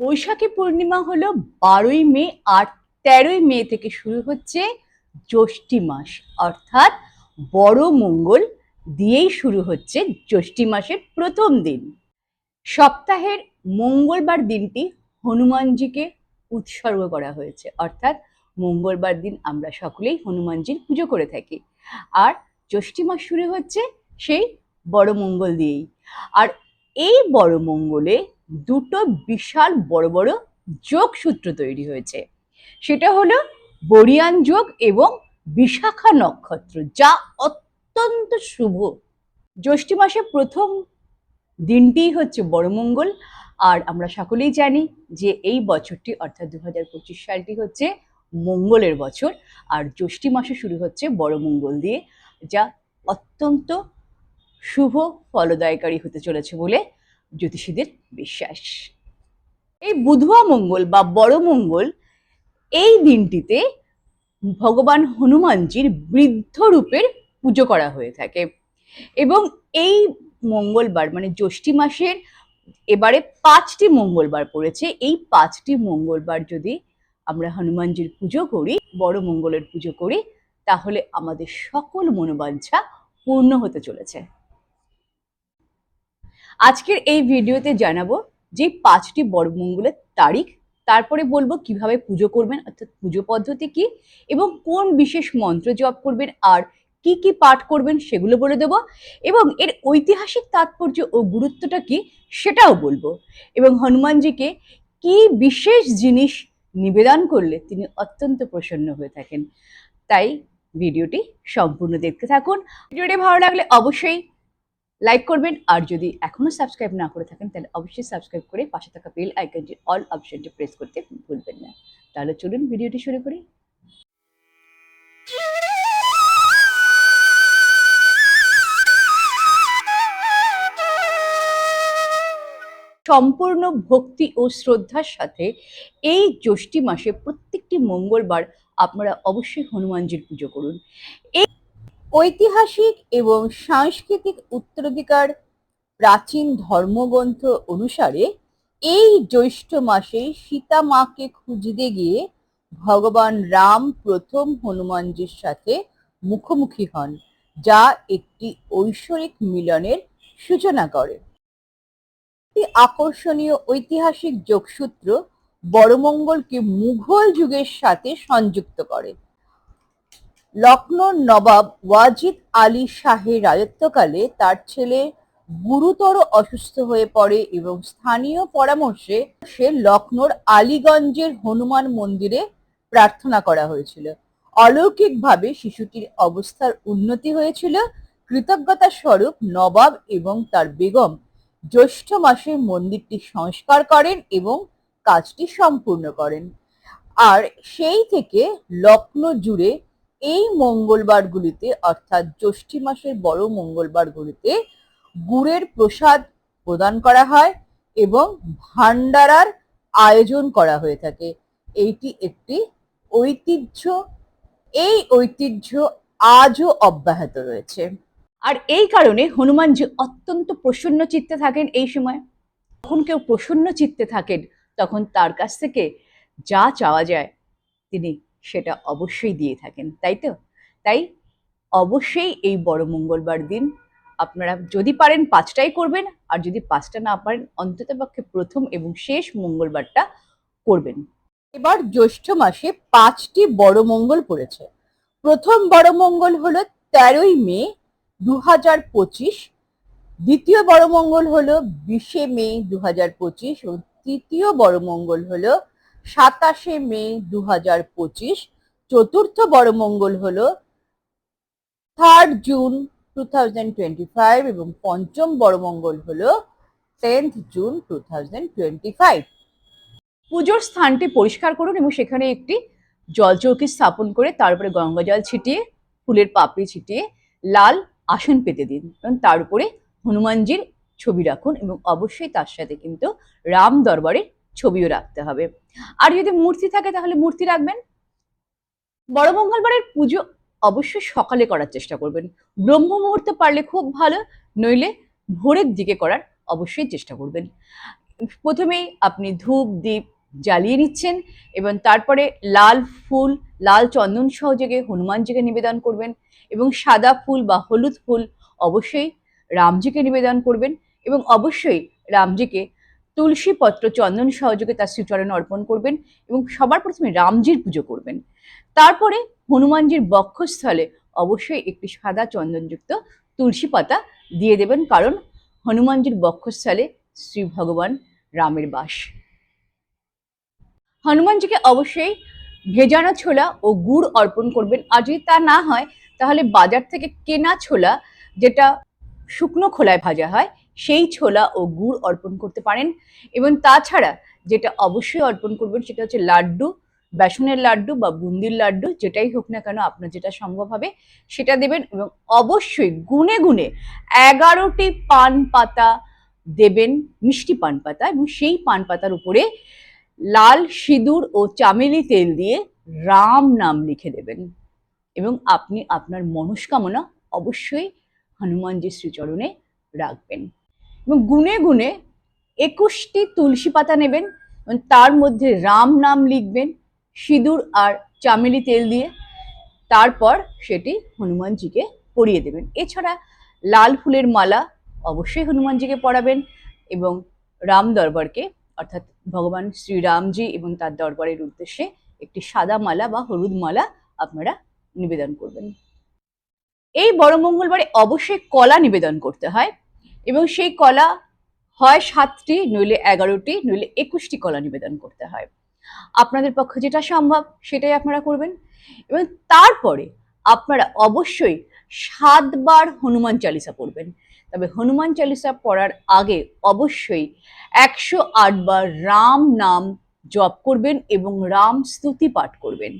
বৈশাখী পূর্ণিমা হলো বারোই মে আর তেরোই মে থেকে শুরু হচ্ছে জ্যৈষ্ঠী মাস। অর্থাৎ বড় মঙ্গল দিয়েই শুরু হচ্ছে জ্যৈষ্ঠী মাসের প্রথম দিন। সপ্তাহের মঙ্গলবার দিনটি হনুমানজিকে উৎসর্গ করা হয়েছে। অর্থাৎ মঙ্গলবার দিন আমরা সকলেই হনুমানজির পুজো করে থাকি। আর জ্যৈষ্ঠী মাস শুরু হচ্ছে সেই বড় মঙ্গল দিয়েই। আর এই বড় মঙ্গলে দুটো বিশাল বড় বড় যোগসূত্র তৈরি হয়েছে। সেটা হলো বরিয়ান যোগ এবং বিশাখা নক্ষত্র, যা অত্যন্ত শুভ। জ্যৈষ্ঠী মাসে প্রথম দিনটিই হচ্ছে বড় মঙ্গল আর আমরা সকলেই জানি যে এই বছরটি, অর্থাৎ দু হাজার পঁচিশ সালটি হচ্ছে মঙ্গলের বছর। আর জ্যৈষ্ঠী মাসে শুরু হচ্ছে বড় মঙ্গল দিয়ে, যা অত্যন্ত শুভ, ফলদায়কারী হতে চলেছে বলে জ্যোতিষীদের বিশ্বাস। এই বুধুয়া মঙ্গল বা বড় মঙ্গল এই দিনটিতে ভগবান হনুমানজির বৃদ্ধ রূপের পুজো করা হয়ে থাকে। এবং এই মঙ্গলবার মানে জ্যৈষ্ঠী মাসের এবারে পাঁচটি মঙ্গলবার পড়েছে। এই পাঁচটি মঙ্গলবার যদি আমরা হনুমানজির পুজো করি, বড় মঙ্গলের পুজো করি, তাহলে আমাদের সকল মনোবাঞ্ছা পূর্ণ হতে চলেছে। আজকের এই ভিডিওতে জানাব যে পাঁচটি বড় মঙ্গলের তারিখ, তারপরে বলব কীভাবে পুজো করবেন, অর্থাৎ পুজো পদ্ধতি কি, এবং কোন বিশেষ মন্ত্র জপ করবেন, আর কি কি পাঠ করবেন সেগুলো বলে দেবো, এবং এর ঐতিহাসিক তাৎপর্য ও গুরুত্বটা কি সেটাও বলব। এবং হনুমানজিকে কি বিশেষ জিনিস নিবেদন করলে তিনি অত্যন্ত প্রসন্ন হয়ে থাকেন, তাই ভিডিওটি সম্পূর্ণ দেখতে থাকুন। ভিডিওটি ভালো লাগলে অবশ্যই লাইক করবেন, আর যদি এখনও সাবস্ক্রাইব না করে থাকেন, তাহলে অবশ্যই সাবস্ক্রাইব করে পাশে থাকা বেল আইকনটি অল অপশনটি প্রেস করতে ভুলবেন না। তাহলে চলুন ভিডিওটি শুরু করি। সম্পূর্ণ ভক্তি ও শ্রদ্ধার সাথে এই জ্যৈষ্ঠী মাসে প্রত্যেকটি মঙ্গলবার আপনারা অবশ্যই হনুমানজির পুজো করুন। এই ঐতিহাসিক এবং সাংস্কৃতিক উত্তরাধিকার প্রাচীন ধর্মগ্রন্থ অনুসারে এই জ্যৈষ্ঠ মাসে সীতা মাকে খুঁজতে গিয়ে ভগবান রাম প্রথম হনুমানজির সাথে মুখোমুখি হন, যা একটি ঐশ্বরিক মিলনের সূচনা করে। আকর্ষণীয় ঐতিহাসিক যোগসূত্র বড়মঙ্গলকে মুঘল যুগের সাথে সংযুক্ত করে। লখনৌর নবাব ওয়াজিদ আলী শাহের রাজত্বকালে তার ছেলে গুরুতর অসুস্থ হয়ে পড়ে এবং স্থানীয় পরামর্শে সে লখনৌর আলীগঞ্জের হনুমান মন্দিরে প্রার্থনা করা হয়েছিল। অলৌকিকভাবে শিশুটির অবস্থার উন্নতি হয়েছিল। কৃতজ্ঞতা স্বরূপ নবাব এবং তার বেগম জ্যৈষ্ঠ মাসে মন্দিরটি সংস্কার করেন এবং কাজটি সম্পূর্ণ করেন। আর সেই থেকে লখনৌ জুড়ে এই মঙ্গলবারগুলিতে, অর্থাৎ জ্যৈষ্ঠী মাসের বড় মঙ্গলবারগুলিতে গুড়ের প্রসাদ প্রদান করা হয় এবং ভান্ডারার আয়োজন করা হয়ে থাকে। এইটি একটি ঐতিহ্য, এই ঐতিহ্য আজও অব্যাহত রয়েছে। আর এই কারণে হনুমানজি অত্যন্ত প্রসন্ন চিত্তে থাকেন এই সময়, যখন কেউ প্রসন্ন চিত্তে থাকেন, তখন তার কাছ থেকে যা চাওয়া যায়, তিনি সেটা অবশ্যই দিয়ে থাকেন, তাই তো? তাই অবশ্যই এই বড় মঙ্গলবার দিন আপনারা যদি পারেন পাঁচটাই করবেন, আর যদি পাঁচটা না পারেন অন্ততপক্ষে প্রথম এবং শেষ মঙ্গলবারটা করবেন। এবার জ্যৈষ্ঠ মাসে পাঁচটি বড় মঙ্গল পড়েছে। প্রথম বড় মঙ্গল হলো তেরোই মে দু হাজার পঁচিশ, দ্বিতীয় বড় মঙ্গল হলো বিশে মে দু হাজার পঁচিশ ও তৃতীয় বড় মঙ্গল হলো সাতাশে মে দু হাজার পঁচিশ, চতুর্থ বড় মঙ্গল হলো third June two thousand twenty five এবং পঞ্চম বড় মঙ্গল হলো tenth June two thousand twenty five পুজোর স্থানটি পরিষ্কার করুন এবং সেখানে একটি জলচৌকি স্থাপন করে তারপরে গঙ্গা জল ছিটিয়ে, ফুলের পাপড়ি ছিটিয়ে লাল আসন পেতে দিন এবং তার উপরে হনুমানজির ছবি রাখুন এবং অবশ্যই তার সাথে কিন্তু রাম দরবারের ছবিও রাখতে হবে। আর যদি মূর্তি থাকে তাহলে মূর্তি রাখবেন। বড় মঙ্গলবারের পুজো অবশ্যই সকালে করার চেষ্টা করবেন। ব্রহ্ম মুহূর্তে পারলে খুব ভালো, নইলে ভোরের দিকে করার অবশ্যই চেষ্টা করবেন। প্রথমেই আপনি ধূপ দ্বীপ জ্বালিয়ে নিচ্ছেন এবং তারপরে লাল ফুল, লাল চন্দন সহযোগে হনুমানজিকে নিবেদন করবেন এবং সাদা ফুল বা হলুদ ফুল অবশ্যই রামজিকে নিবেদন করবেন এবং অবশ্যই রামজিকে তুলসী পত্র, চন্দন সহযোগে তার শ্রীচরণ অর্পণ করবেন এবং সবার প্রথমে রামজির পুজো করবেন। তারপরে হনুমানজির বক্ষস্থলে অবশ্যই একটি সাদা চন্দনযুক্ত তুলসী পাতা দিয়ে দেবেন, কারণ হনুমানজির বক্ষস্থলে শ্রী ভগবান রামের বাস। হনুমানজিকে অবশ্যই ভেজানো ছোলা ও গুড় অর্পণ করবেন। আর যদি তা না হয়, তাহলে বাজার থেকে কেনা ছোলা, যেটা শুকনো খোলায় ভাজা হয় সেই ছোলা ও গুড় অর্পণ করতে পারেন। এবং তাছাড়া যেটা অবশ্যই অর্পণ করবেন সেটা হচ্ছে লাড্ডু, বেসনের লাড্ডু বা বুন্দির লাড্ডু, যেটাই হোক না কেন আপনার যেটা সম্ভব হবে সেটা দেবেন এবং অবশ্যই গুনে গুনে এগারোটি পান পাতা দেবেন, মিষ্টি পান পাতা এবং সেই পান পাতার উপরে লাল সিঁদুর ও চামেলি তেল দিয়ে রাম নাম লিখে দেবেন। এবং আপনি আপনার মনস্কামনা অবশ্যই হনুমানজির শ্রীচরণে রাখবেন। এবং গুনে গুনে একুশটি তুলসী পাতা নেবেন, এবং তার মধ্যে রাম নাম লিখবেন, সিঁদুর আর চামেলি তেল দিয়ে। তারপর সেটি হনুমানজিকে পরিয়ে দেবেন। এছাড়া লাল ফুলের মালা অবশ্যই হনুমানজিকে পরাবেন এবং রাম দরবারকে, অর্থাৎ ভগবান শ্রীরামজি এবং তার দরবারের উদ্দেশ্যে একটি সাদা মালা বা হলুদ মালা আপনারা নিবেদন করবেন। এই বড় মঙ্গলবারে অবশ্যই কলা নিবেদন করতে হয়। এবং সেই কলা হয় সাতটি, নইলে এগারোটি, নইলে একুশটি কলা নিবেদন করতে হয়। আপনাদের পক্ষে যেটা সম্ভব, সেটাই আপনারা করবেন। এবং তারপরে আপনারা অবশ্যই সাতবার হনুমান চালিসা পড়বেন। তবে হনুমান চালিসা পড়ার আগে অবশ্যই একশো আটবার রাম নাম জপ করবেন এবং রাম স্তুতি পাঠ করবেন।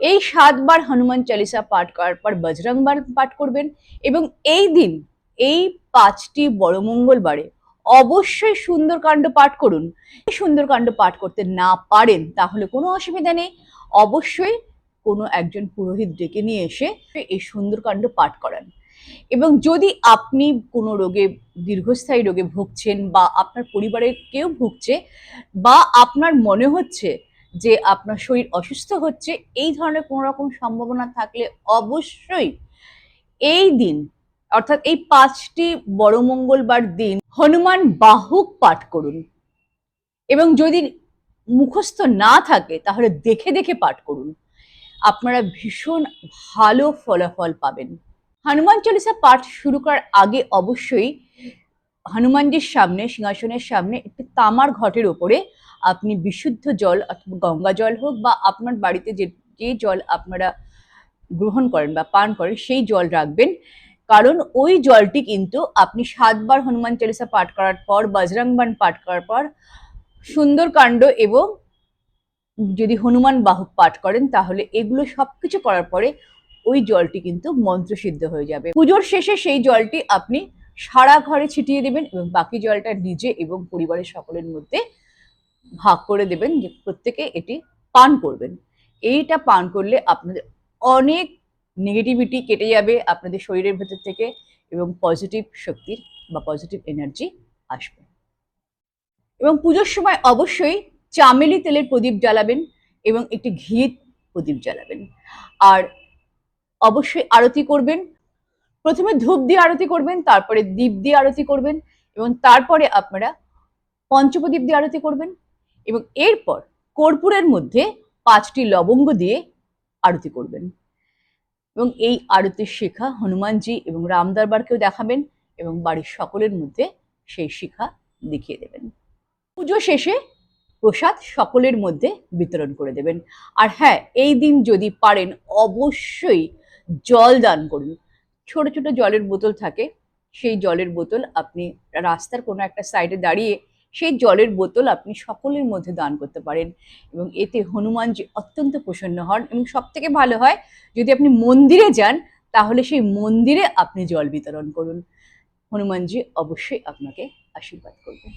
এই সাতবার হনুমান চালিসা পাঠ করার পর বজরংবার পাঠ করবেন এবং এই দিন এই পাঁচটি বড় মঙ্গলবারে অবশ্যই সুন্দরকাণ্ড পাঠ করুন। সুন্দরকাণ্ড পাঠ করতে না পারেন, তাহলে কোনো অসুবিধা নেই। অবশ্যই কোনো একজন পুরোহিত ডেকে নিয়ে এসে এই সুন্দরকাণ্ড পাঠ করান। এবং যদি আপনি কোনো রোগে, দীর্ঘস্থায়ী রোগে ভুগছেন বা আপনার পরিবারের কেউ ভুগছে বা আপনার মনে হচ্ছে যে আপনার শরীর অসুস্থ হচ্ছে, এই ধরনের কোনো রকম সম্ভাবনা থাকলে অবশ্যই এই দিন অর্থাৎ এই পাঁচটি বড় মঙ্গলবার দিন হনুমান বাহুক পাঠ করুন। এবং যদি মুখস্থ না থাকে, তাহলে দেখে দেখে পাঠ করুন। আপনারা ভীষণ ভালো ফলাফল পাবেন। হনুমান চল্লিশা পাঠ শুরু করার আগে অবশ্যই হনুমানজির সামনে, সিংহাসনের সামনে একটি তামার ঘটের ওপরে আপনি বিশুদ্ধ জল অথবা গঙ্গা জল হোক বা আপনার বাড়িতে যে যে জল আপনারা গ্রহণ করেন বা পান করেন, সেই জল রাখবেন। কারণ ওই জলটি কিন্তু আপনি সাতবার হনুমান চালিসা পাঠ করার পর বজরংবান পাঠ করার পর, সুন্দরকাণ্ড এবং যদি হনুমান বাহক পাঠ করেন, তাহলে এগুলো সবকিছু করার পরে ওই জলটি কিন্তু মন্ত্রসিদ্ধ হয়ে যাবে। পুজোর শেষে সেই জলটি আপনি সারা ঘরে ছিটিয়ে দেবেন এবং বাকি জলটা নিজে এবং পরিবারের সকলের মধ্যে ভাগ করে দেবেন যে প্রত্যেকে এটি পান করবেন। এইটা পান করলে আপনাদের অনেক নেগেটিভিটি কেটে যাবে আপনাদের শরীরের ভেতর থেকে এবং পজিটিভ শক্তির বা পজিটিভ এনার্জি আসবে। এবং পুজোর সময় অবশ্যই চামেলি তেলের প্রদীপ জ্বালাবেন এবং একটি ঘি প্রদীপ জ্বালাবেন। আর অবশ্যই আরতি করবেন। প্রথমে ধূপ দিয়ে আরতি করবেন, তারপরে দীপ দিয়ে আরতি করবেন এবং তারপরে আপনারা পঞ্চপ্রদীপ দিয়ে আরতি করবেন এবং এরপর কর্পূরের মধ্যে পাঁচটি লবঙ্গ দিয়ে আরতি করবেন। এবং এই আরতির শিখা হনুমানজি এবং রাম দরবারকেও দেখাবেন এবং বাড়ির সকলের মধ্যে সেই শিখা দেখিয়ে দেবেন। পুজো শেষে প্রসাদ সকলের মধ্যে বিতরণ করে দেবেন। আর হ্যাঁ এই দিন যদি পারেন অবশ্যই জল দান করুন। ছোট ছোট জলের বোতল থাকে, সেই জলের বোতল আপনি রাস্তার কোনো একটা সাইডে দাঁড়িয়ে সেই জলের বোতল আপনি সকলের মধ্যে দান করতে পারেন এবং এতে হনুমানজি অত্যন্ত প্রসন্ন হন এবং সব থেকে ভালো হয়, যদি আপনি মন্দিরে যান, তাহলে সেই মন্দিরে আপনি জল বিতরণ করুন। হনুমানজি অবশ্যই আপনাকে আশীর্বাদ করবেন